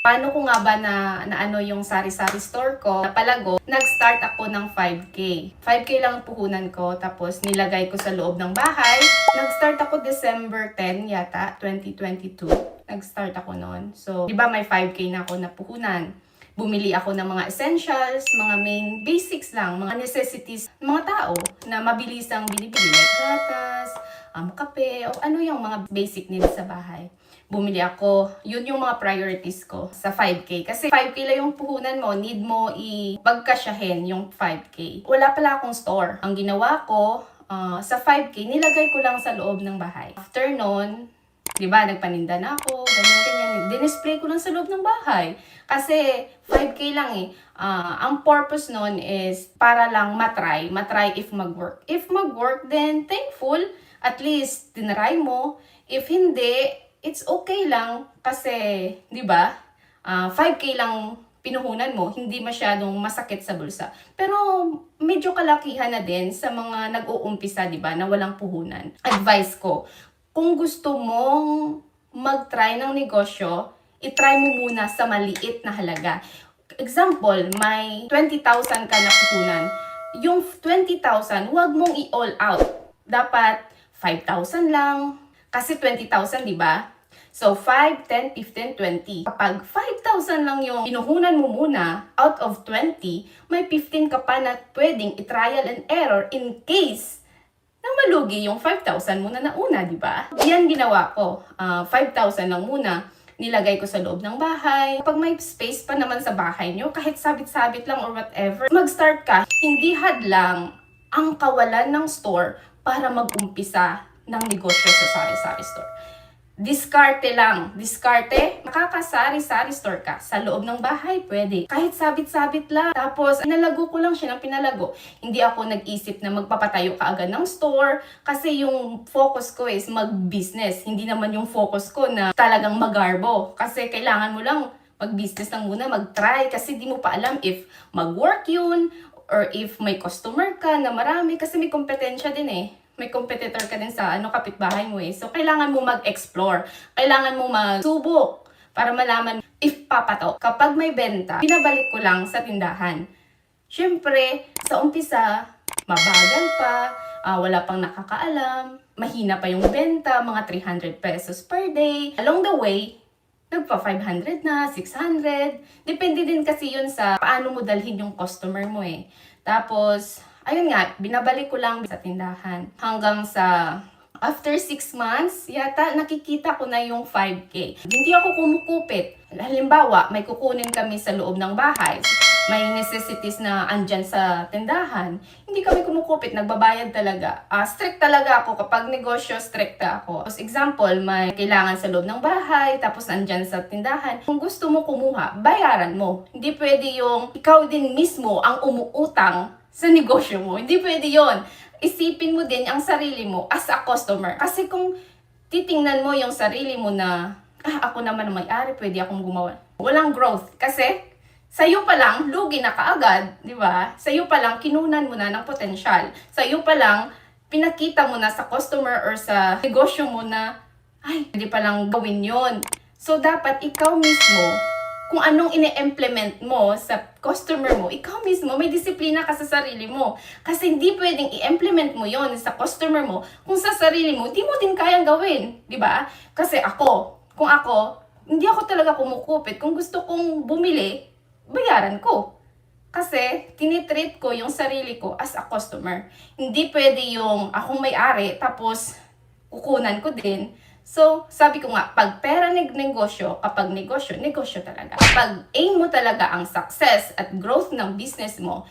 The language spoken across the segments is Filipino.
Paano ko nga ba na, na ano yung sari-sari store ko, napalago, nag-start ako ng 5K. 5K lang ang puhunan ko, tapos nilagay ko sa loob ng bahay. Nag-start ako December 10 yata, 2022. Nag-start ako noon. So, di ba may 5K na ako na puhunan? Bumili ako ng mga essentials, mga main basics lang, mga necessities ng mga tao na mabilis ang binibili. Like gatas, um, kape, o ano yung mga basic needs sa bahay bumili ako. Yun yung mga priorities ko sa 5K. Kasi 5K lang yung puhunan mo, need mo i-pagkasyahin yung 5K. Wala pala akong store. Ang ginawa ko, ah, sa 5K, nilagay ko lang sa loob ng bahay. After nun, di ba, nagpaninda na ako, ganyan, ganyan. Dinisplay ko lang sa loob ng bahay. Kasi 5K lang eh. Ah, ang purpose nun is para lang matry. Matry if mag-work. If mag-work, then thankful. At least, tinry mo. If hindi, it's okay lang kasi, 'di ba? Ah, 5k lang pinuhunan mo, hindi masyadong masakit sa bulsa. Pero medyo kalakihan na din sa mga nag-uumpisa, 'di ba, na walang puhunan. Advice ko, kung gusto mong mag-try ng negosyo, i-try mo muna sa maliit na halaga. Example, may 20,000 ka na puhunan. Yung 20,000, huwag mong i-all out. Dapat 5,000 lang, kasi 20,000, di ba? So, 5, 10, 15, 20. Kapag 5,000 lang yung pinuhunan mo muna, out of 20, may 15 ka pa na pwedeng i-trial and error in case na malugi yung 5,000 muna na una, di ba? Yan ginawa ko. Ah, 5,000 lang muna nilagay ko sa loob ng bahay. Pag may space pa naman sa bahay nyo, kahit sabit-sabit lang or whatever, mag-start ka. Hindi hadlang ang kawalan ng store para mag-umpisa ng negosyo sa sari-sari store. Diskarte lang. Diskarte, makakasari-sari store ka. Sa loob ng bahay, pwede. Kahit sabit-sabit lang. Tapos, nalago ko lang siya ng pinalago. Hindi ako nag-isip na magpapatayo ka agad ng store. Kasi yung focus ko is mag-business. Hindi naman yung focus ko na talagang magarbo. Kasi kailangan mo lang mag-business lang muna, mag-try. Kasi di mo pa alam if mag-work yun or if may customer ka na marami. Kasi may kompetensya din eh may competitor ka din sa ano kapitbahay mo eh. So, kailangan mo mag-explore. Kailangan mo magsubok para malaman if papato. Kapag may benta, binabalik ko lang sa tindahan. Siyempre, sa umpisa, mabagal pa, ah, wala pang nakakaalam, mahina pa yung benta, mga 300 pesos per day. Along the way, nagpa 500 na, 600. Depende din kasi yun sa paano mo dalhin yung customer mo eh. Tapos, ayun nga, binabalik ko lang sa tindahan. Hanggang sa after 6 months, yata nakikita ko na yung 5K. Hindi ako kumukupit. Halimbawa, may kukunin kami sa loob ng bahay. May necessities na andyan sa tindahan. Hindi kami kumukupit, nagbabayad talaga. Ah, strict talaga ako. Kapag negosyo, strict ako. As example, may kailangan sa loob ng bahay, tapos andyan sa tindahan. Kung gusto mo kumuha, bayaran mo. Hindi pwede yung ikaw din mismo ang umuutang sa negosyo mo. Hindi pwede yon. Isipin mo din ang sarili mo as a customer. Kasi kung titingnan mo yung sarili mo na, ah, ako naman ang may-ari, pwede akong gumawa. Walang growth. Kasi, sa'yo pa lang, lugi na kaagad, di ba? Sa'yo pa lang, kinunan mo na ng potensyal. Sa'yo pa lang, pinakita mo na sa customer or sa negosyo mo na, ay, hindi pa lang gawin yon. So, dapat ikaw mismo, kung anong ine-implement mo sa customer mo, ikaw mismo, may disiplina ka sa sarili mo. Kasi hindi pwedeng i-implement mo yon sa customer mo kung sa sarili mo, di mo din kayang gawin. di ba? Kasi ako, kung ako, hindi ako talaga kumukupit. Kung gusto kong bumili, bayaran ko. Kasi tinitreat ko yung sarili ko as a customer. Hindi pwede yung akong may-ari tapos kukunan ko din. So, sabi ko nga, pag pera ng negosyo, kapag negosyo, negosyo talaga. Pag aim mo talaga ang success at growth ng business mo,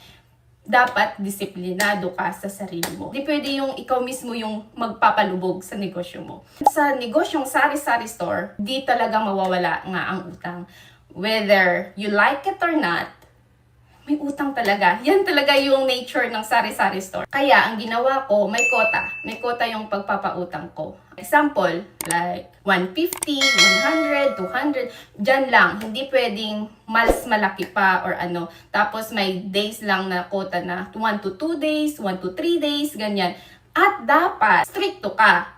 dapat disiplinado ka sa sarili mo. Hindi pwede yung ikaw mismo yung magpapalubog sa negosyo mo. Sa negosyong sari-sari store, di talaga mawawala nga ang utang. Whether you like it or not, may utang talaga. Yan talaga yung nature ng sari-sari store. Kaya, ang ginawa ko, may kota. May kota yung pagpapautang ko. Example, like 150, 100, 200, dyan lang. Hindi pwedeng mas malaki pa or ano. Tapos may days lang na kota na 1 to 2 days, 1 to 3 days, ganyan. At dapat, stricto ka.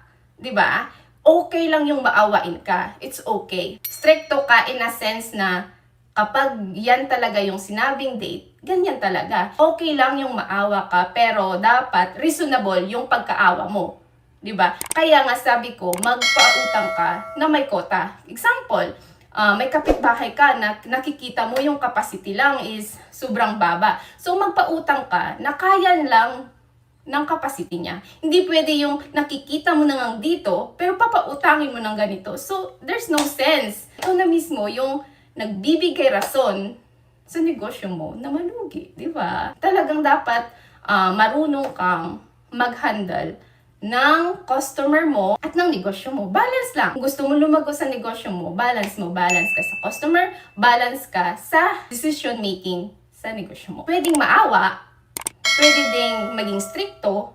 ba? okay lang yung maawain ka. It's okay. Stricto ka in a sense na kapag yan talaga yung sinabing date, ganyan talaga. Okay lang yung maawa ka, pero dapat reasonable yung pagkaawa mo. 'Di ba? Kaya nga sabi ko, magpautang ka na may kota. Example, ah, may kapitbahay ka na nakikita mo yung capacity lang is sobrang baba. So magpautang ka na kaya lang ng capacity niya. Hindi pwede yung nakikita mo na nga dito, pero papautangin mo ng ganito. So, there's no sense. Ikaw na mismo yung nagbibigay rason sa negosyo mo na malugi, di ba? Talagang dapat ah, marunong kang mag-handle ng customer mo at ng negosyo mo. Balance lang. Kung gusto mo lumago sa negosyo mo, balance mo. Balance ka sa customer, balance ka sa decision making sa negosyo mo. Pwedeng maawa, pwede ding maging stricto,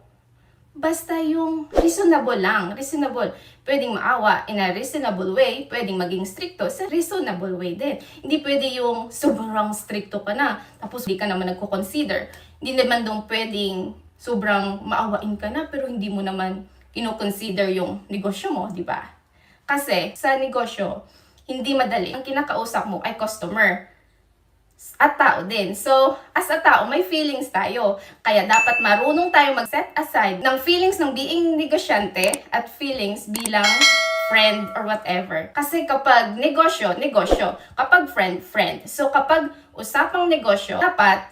basta yung reasonable lang, reasonable. Pwedeng maawa in a reasonable way, pwedeng maging stricto sa reasonable way din. Hindi pwede yung sobrang stricto ka na, tapos hindi ka naman nagko-consider. Hindi naman dong pwedeng sobrang maawain ka na, pero hindi mo naman kino-consider yung negosyo mo, di ba? Kasi sa negosyo, hindi madali. Ang kinakausap mo ay customer at tao din. So, as a tao, may feelings tayo. Kaya dapat marunong tayo mag-set aside ng feelings ng being negosyante at feelings bilang friend or whatever. Kasi kapag negosyo, negosyo. Kapag friend, friend. So, kapag usapang negosyo, dapat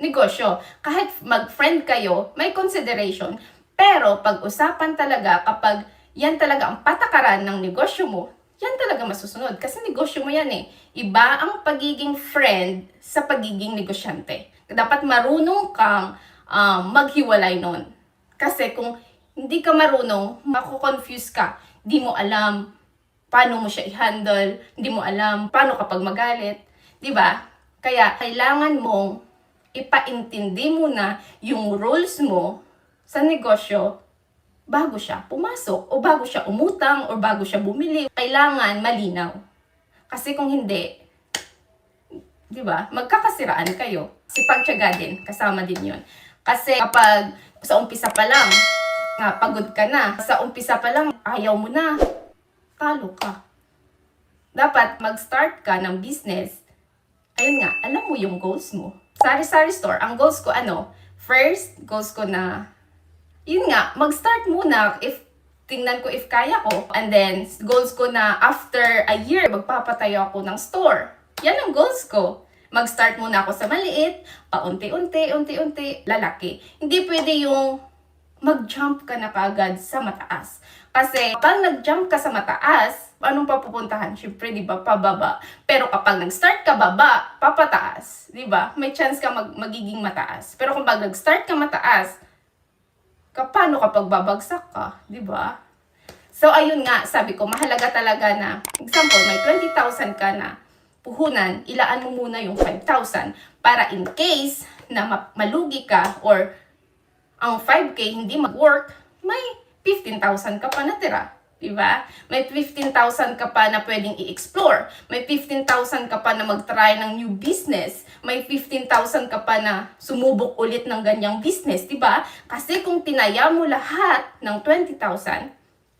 negosyo. Kahit mag-friend kayo, may consideration. Pero pag usapan talaga, kapag yan talaga ang patakaran ng negosyo mo, yan talaga masusunod. Kasi negosyo mo yan eh. Iba ang pagiging friend sa pagiging negosyante. Dapat marunong kang um, maghiwalay nun. Kasi kung hindi ka marunong, mako-confuse ka. Di mo alam paano mo siya i-handle, hindi mo alam paano kapag magalit. Di ba? Kaya kailangan mong ipaintindi mo na yung rules mo sa negosyo bago siya pumasok o bago siya umutang o bago siya bumili. Kailangan malinaw. Kasi kung hindi, di ba, magkakasiraan kayo. Si pagtyaga din, kasama din yon. Kasi kapag sa umpisa pa lang, nga pagod ka na, sa umpisa pa lang, ayaw mo na, talo ka. Dapat mag-start ka ng business. Ayun nga, alam mo yung goals mo. Sari-sari store, ang goals ko ano, first, goals ko na yun nga, mag-start muna if tingnan ko if kaya ko. And then, goals ko na after a year, magpapatayo ako ng store. Yan ang goals ko. Mag-start muna ako sa maliit, paunti-unti, unti-unti, lalaki. Hindi pwede yung mag-jump ka na kagad sa mataas. Kasi kapag nag-jump ka sa mataas, anong papupuntahan? Siyempre, di ba, pababa. Pero kapag nag-start ka baba, papataas. Di ba? May chance ka mag magiging mataas. Pero kapag nag-start ka mataas, kapano kapag babagsak ka, di ba? So, ayun nga, sabi ko, mahalaga talaga na, example, may 20,000 ka na puhunan, ilaan mo muna yung 5,000 para in case na ma- malugi ka or ang 5K hindi mag-work, may 15,000 ka pa natira. Diba? May 15,000 ka pa na pwedeng i-explore. May 15,000 ka pa na mag-try ng new business. May 15,000 ka pa na sumubok ulit ng ganyang business. Diba? Kasi kung tinaya mo lahat ng 20,000,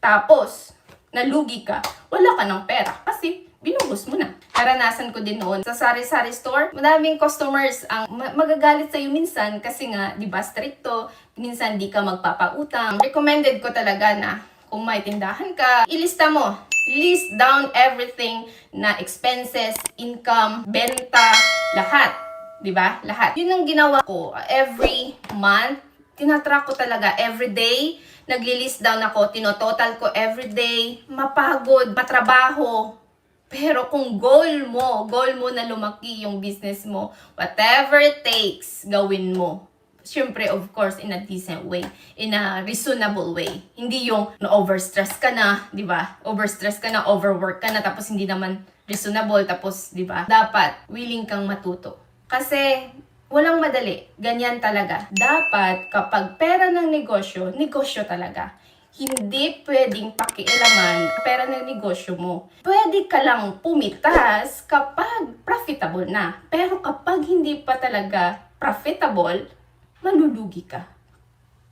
tapos nalugi ka, wala ka ng pera. Kasi binubos mo na. Naranasan ko din noon sa sari-sari store. Madaming customers ang ma- magagalit sa'yo minsan kasi nga, di ba, stricto. Minsan di ka magpapautang. Recommended ko talaga na kung may tindahan ka, ilista mo. List down everything na expenses, income, benta, lahat. 'Di ba? Lahat. Yun ang ginawa ko every month. Tinatrack ko talaga every day. Nagli-list down ako, tinototal ko every day. Mapagod, matrabaho. Pero kung goal mo, goal mo na lumaki yung business mo, whatever it takes, gawin mo. Siyempre, of course, in a decent way. In a reasonable way. Hindi yung na-overstress ka na, di ba? Overstress ka na, overwork ka na, tapos hindi naman reasonable, tapos, di ba? Dapat, willing kang matuto. Kasi, walang madali. Ganyan talaga. Dapat, kapag pera ng negosyo, negosyo talaga. Hindi pwedeng pakialaman pera ng negosyo mo. Pwede ka lang pumitas kapag profitable na. Pero kapag hindi pa talaga profitable, malulugi ka.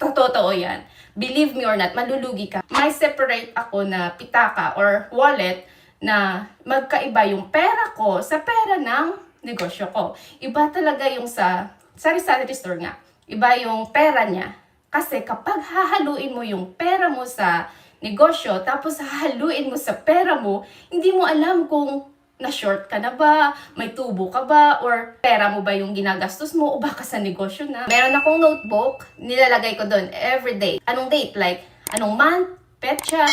Totoo yan. Believe me or not, malulugi ka. May separate ako na pitaka or wallet na magkaiba yung pera ko sa pera ng negosyo ko. Iba talaga yung sa sari-sari store nga. Iba yung pera niya. Kasi kapag hahaluin mo yung pera mo sa negosyo, tapos hahaluin mo sa pera mo, hindi mo alam kung na-short ka na ba, may tubo ka ba, or pera mo ba yung ginagastos mo, o baka sa negosyo na. Meron akong notebook, nilalagay ko doon every day. Anong date? Like, anong month, petsa,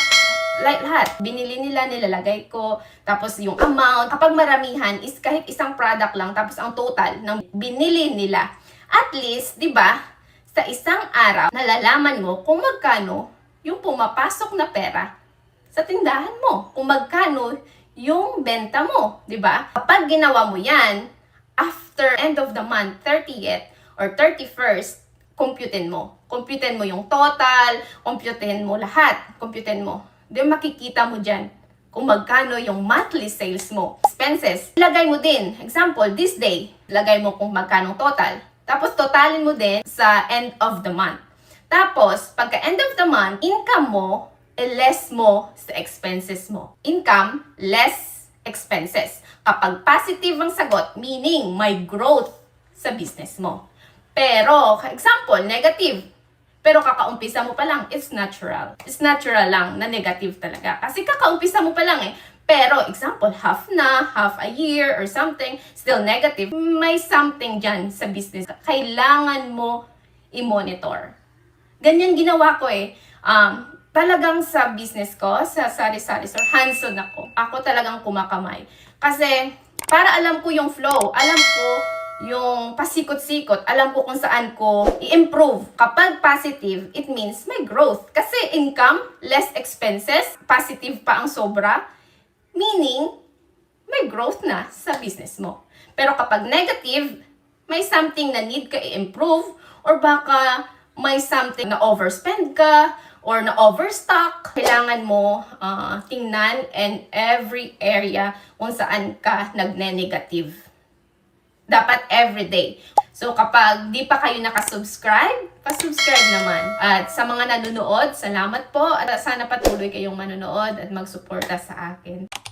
like lahat. Binili nila, nilalagay ko. Tapos yung amount, kapag maramihan, is kahit isang product lang, tapos ang total ng binili nila. At least, di ba, sa isang araw, nalalaman mo kung magkano yung pumapasok na pera sa tindahan mo. Kung magkano yung benta mo, di ba? Kapag ginawa mo yan, after end of the month, 30th or 31st, computein mo. Computein mo yung total, computein mo lahat, computein mo. Di makikita mo dyan kung magkano yung monthly sales mo. Expenses, lagay mo din. Example, this day, lagay mo kung magkano total. Tapos totalin mo din sa end of the month. Tapos, pagka end of the month, income mo, less mo sa expenses mo. Income, less expenses. Kapag positive ang sagot, meaning may growth sa business mo. Pero, example, negative. Pero kakaumpisa mo pa lang, it's natural. It's natural lang na negative talaga. Kasi kakaumpisa mo pa lang eh. Pero, example, half na, half a year or something, still negative. May something dyan sa business. Kailangan mo i-monitor. Ganyan ginawa ko eh. Um, talagang sa business ko, sa sari-sari store, hands-on ako. Ako talagang kumakamay. Kasi, para alam ko yung flow, alam ko yung pasikot-sikot, alam ko kung saan ko i-improve. Kapag positive, it means may growth. Kasi income, less expenses, positive pa ang sobra, meaning may growth na sa business mo. Pero kapag negative, may something na need ka i-improve or baka may something na overspend ka or na overstock, kailangan mo ah, tingnan and every area kung saan ka nagne-negative. Dapat everyday. So kapag di pa kayo nakasubscribe, pasubscribe naman. At sa mga nanonood, salamat po at sana patuloy kayong manonood at magsuporta sa akin.